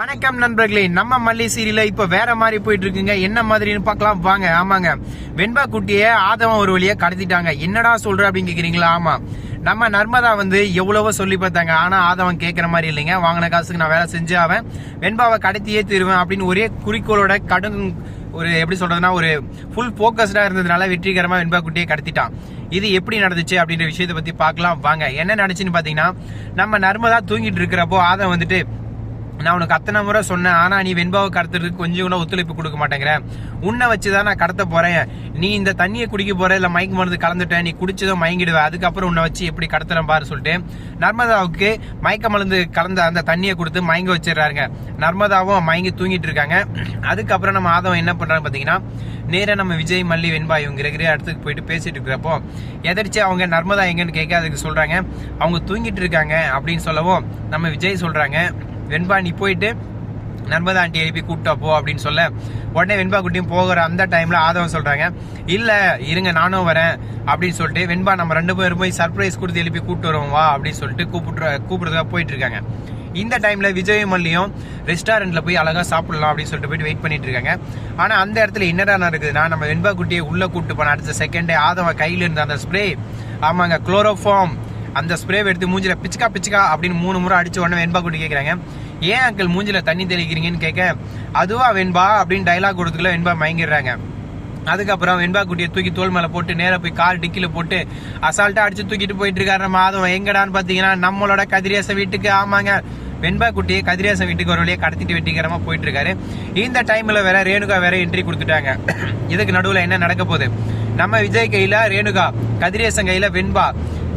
வணக்கம் நண்பர்களே நம்ம மல்லி சீரியல இப்ப வேற மாதிரி போயிட்டு இருக்குங்க என்ன மாதிரின்னு பார்க்கலாம். வாங்க ஆமாங்க. வெண்பா குட்டிய ஆதவன் ஒரு வழியா கடத்திட்டாங்க. என்னடா சொல்ற அப்படின்னு கேக்குறீங்களா? ஆமா. நம்ம நர்மதா வந்து எவ்வளவோ சொல்லி பார்த்தாங்க. ஆனா ஆதவன் கேட்கற மாதிரி இல்லைங்க. வாங்கின காசுக்கு நான் வேலை செஞ்சு அவன் வெண்பாவை கடத்தியே தீருவேன் அப்படின்னு ஒரே குறிக்கோளோட கடும் ஒரு எப்படி சொல்றதுன்னா ஒரு ஃபுல் போக்கஸ்டா இருந்ததுனால வெற்றிகரமா வெண்பா குட்டியை கடத்திட்டான். இது எப்படி நடந்துச்சு அப்படின்ற விஷயத்தை பத்தி பார்க்கலாம். வாங்க என்ன நடந்துச்சுன்னு பாத்தீங்கன்னா நம்ம நர்மதா தூங்கிட்டு இருக்கிறப்போ ஆதம் வந்துட்டு நான் உனக்கு அத்தனை முறை சொன்னேன் ஆனால் நீ வெண்பாவை கடத்துறதுக்கு கொஞ்சம் கூட ஒத்துழைப்பு கொடுக்க மாட்டேங்கிறேன் உன்னை வச்சுதான் நான் கடத்த போகிறேன் நீ இந்த தண்ணியை குடிக்க போகிற இல்லை மயக்க மருந்து கலந்துட்டேன் நீ குடிச்சதும் மயங்கிடுவேன் அதுக்கப்புறம் உன்னை வச்சு எப்படி கடத்துறேன் பாரு சொல்லிட்டு நர்மதாவுக்கு மயக்க மருந்து கலந்த அந்த தண்ணியை கொடுத்து மயங்க வச்சிடுறாருங்க. நர்மதாவும் மயங்கி தூங்கிட்டு இருக்காங்க. அதுக்கப்புறம் நம்ம ஆதவன் என்ன பண்ணுறாங்க பார்த்தீங்கன்னா நேராக நம்ம விஜய் மல்லி வெண்பா இவங்க இருக்கிற இடத்துக்கு போயிட்டு பேசிட்டு இருக்கிறப்போ எதிர்த்து அவங்க நர்மதா எங்கன்னு கேட்க அதுக்கு சொல்கிறாங்க அவங்க தூங்கிட்டு இருக்காங்க அப்படின்னு சொல்லவும் நம்ம விஜய் சொல்கிறாங்க வெண்பா நீ போயிட்டு நர்மதா ஆண்டி எழுப்பி கூப்பிட்டா போ அப்படின்னு சொல்ல உடனே வெண்பா குட்டியும் போகிற அந்த டைம்ல ஆதவன் சொல்றாங்க இல்ல இருங்க நானும் வரேன் அப்படின்னு சொல்லிட்டு வெண்பா நம்ம ரெண்டு பேரும் போய் சர்ப்ரைஸ் கொடுத்து எழுப்பி கூப்பிட்டு வருவோம் வா அப்படின்னு சொல்லிட்டு கூப்பிட்டு கூப்பிடுறதுக்காக போயிட்டு இருக்காங்க. இந்த டைம்ல விஜய் மல்லியும் ரெஸ்டாரண்ட்ல போய் அழகா சாப்பிடலாம் அப்படின்னு சொல்லிட்டு போயிட்டு வெயிட் பண்ணிட்டு இருக்காங்க. ஆனா அந்த இடத்துல என்னடா இருக்குதுன்னா நம்ம வெண்பா குட்டியை உள்ள கூப்பிட்டு போன அடுத்த செகண்டே ஆதவன் கையில இருந்த அந்த ஸ்ப்ரே ஆமாங்க குளோரோஃபார்ம் அந்த ஸ்ப்ரே எடுத்து மூஞ்சில பிச்சுக்கா பிச்சுக்கா அப்படின்னு மூணு முறை அடிச்சு உடனே வெண்பா கூட்டி கேட்குறாங்க ஏன் அங்கிள் மூஞ்சில தண்ணி தெளிக்கிறீங்கன்னு கேட்க அதுவா வெண்பா அப்படின்னு டைலாக் கொடுத்துக்கல வெண்பா மயங்கிடுறாங்க. அதுக்கப்புறம் வெண்பா குட்டியை தூக்கி தோல் மேல போட்டு நேராக போய் கார் டிக்கில போட்டு அசால்ட்டா அடிச்சு தூக்கிட்டு போயிட்டு இருக்காரு. நம்ம எங்கடான்னு பாத்தீங்கன்னா நம்மளோட கதிரேச வீட்டுக்கு ஆமாங்க. வெண்பா குட்டியை கதிரேசன் வீட்டுக்கு ஒரு வழியே கடத்திட்டு வெட்டிக்கிறமா போயிட்டு இருக்காரு. இந்த டைம்ல வேற ரேணுகா வேற என்ட்ரி கொடுத்துட்டாங்க. இதுக்கு நடுவுல என்ன நடக்க போகுது? நம்ம விஜய் கையில ரேணுகா கதிரேசன் கையில வெண்பா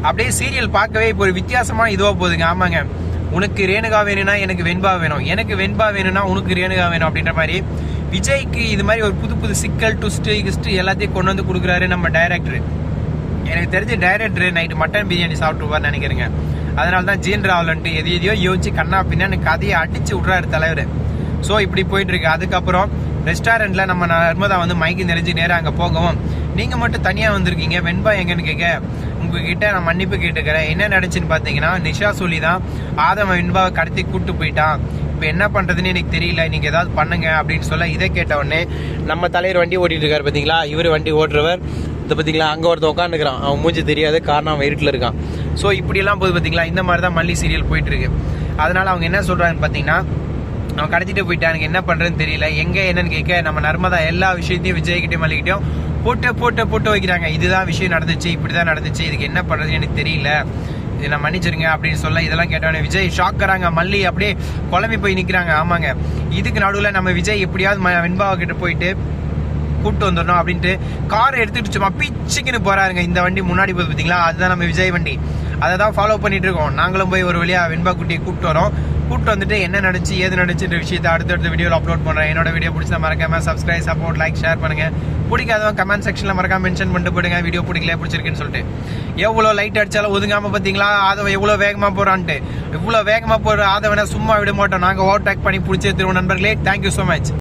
அப்படியே சீரியல் பார்க்கவே இப்போ ஒரு வித்தியாசமான இதுவா போகுதுங்க. ஆமாங்க. உனக்கு ரேணுகா வேணும்னா எனக்கு வெண்பா வேணும். எனக்கு வெண்பா வேணும்னா உனக்கு ரேணுகா வேணும் அப்படின்ற மாதிரி விஜய்க்கு இது மாதிரி ஒரு புது புது சிக்கல் ட்விஸ்ட் கிஸ்ட் எல்லாத்தையும் கொண்டு வந்து கொடுக்குறாரு நம்ம டைரக்டர் எனக்கு தெரிஞ்ச டைரக்டர் நைட்டு மட்டன் பிரியாணி சாப்பிட்டுருவார்னு நினைக்கிறேங்க. அதனால தான் ஜீன் ராவலன்ட்டு எது எதையோ யோசிச்சு கண்ணா பின்னான்னு கதையை அடிச்சு விட்றாரு தலைவர். ஸோ இப்படி போயிட்டு இருக்கு. அதுக்கப்புறம் ரெஸ்டாரண்ட்ல நம்ம நர்மதா வந்து மைக்கு நிறைஞ்சு நேராக அங்கே போகவும் நீங்கள் மட்டும் தனியாக வந்திருக்கீங்க. வெண்பா எங்கன்னு கேட்க உங்ககிட்ட நான் மன்னிப்பு கேட்டுக்கிறேன். என்ன நடந்துச்சுன்னு பார்த்தீங்கன்னா நிஷா சொல்லி தான் ஆதம வெண்பாவை கடத்தி கூப்பிட்டு போயிட்டான். இப்போ என்ன பண்ணுறதுன்னு எனக்கு தெரியல. நீங்கள் ஏதாவது பண்ணுங்க அப்படின்னு சொல்ல இதை கேட்ட உடனே நம்ம தலைவர் வண்டி ஓட்டிகிட்டு இருக்காரு பார்த்தீங்களா இவர் வண்டி ஓட்டுறவர். இதை பார்த்தீங்களா அங்கே ஒருத்த உட்காந்துக்கிறான் அவன் மூஞ்சி தெரியாது காரணம் அவன் இருட்டில் இருக்கான். ஸோ இப்படியெல்லாம் போது பார்த்தீங்களா இந்த மாதிரி தான் மல்லி சீரியல் போயிட்டு அதனால் அவங்க என்ன சொல்கிறாங்கன்னு பார்த்தீங்கன்னா அவன் கடத்திட்டு போயிட்டான். எனக்கு என்ன பண்ணுறதுன்னு தெரியல. எங்கே என்னன்னு கேட்க நம்ம நர்மதா எல்லா விஷயத்தையும் விஜய்கிட்டயும் மல்லிக்கிட்டையும் போட்டு போட்டு போட்டு வைக்கிறாங்க. இதுதான் விஷயம் நடந்துச்சு இப்படிதான் நடந்துச்சு இதுக்கு என்ன பண்றதுன்னு எனக்கு தெரியல. இதை நான் மன்னிச்சிருங்க அப்படின்னு சொல்ல இதெல்லாம் கேட்டவனே விஜய் ஷாக்கராங்க மல்லி அப்படியே குழம்பி போய் நிற்கிறாங்க ஆமாங்க. இதுக்கு நடுவில் நம்ம விஜய் எப்படியாவது வெண்பாவை கிட்ட போயிட்டு கூப்பிட்டு வந்துடணும் அப்படின்ட்டு கார் எடுத்துட்டு சும்மா பிச்சுக்குன்னு போறாருங்க. இந்த வண்டி முன்னாடி போகுது பார்த்தீங்களா அதுதான் நம்ம விஜய் வண்டி. அதை தான் ஃபாலோ பண்ணிட்டு இருக்கோம் நாங்களும் போய் ஒரு வழியாக வெண்பா குட்டியை கூப்பிட்டு வரோம். கூப்பிட்டு வந்துட்டு என்ன நடிச்சு ஏது நடந்துச்சுன்ற விஷயத்தை அடுத்தடுத்த வீடியோவில் அப்லோட் பண்ணுறேன் என்னோட வீடியோ பிடிச்சா மறக்காம சப்ஸ்கிரைப் சப்போர்ட் லைக் ஷேர் பண்ணுங்க. பிடிக்காதவங்க கமெண்ட் செக்ஷனில் மறக்காம மென்ஷன் பண்ணிட்டு போடுங்க வீடியோ பிடிக்கல பிடிச்சிருக்குன்னு சொல்லிட்டு. எவ்வளோ லைட் அடிச்சாலும் ஒதுங்காம பார்த்தீங்களா அதை எவ்வளோ வேகமாக போகிறான்ட்டு இவ்வளோ வேகமா அதை ஆதவனை சும்மா விட மாட்டோம். நாங்கள் ஓவர் டேக் பண்ணி பிடிச்சி திரும்ப நண்பர்களே. Thank you so much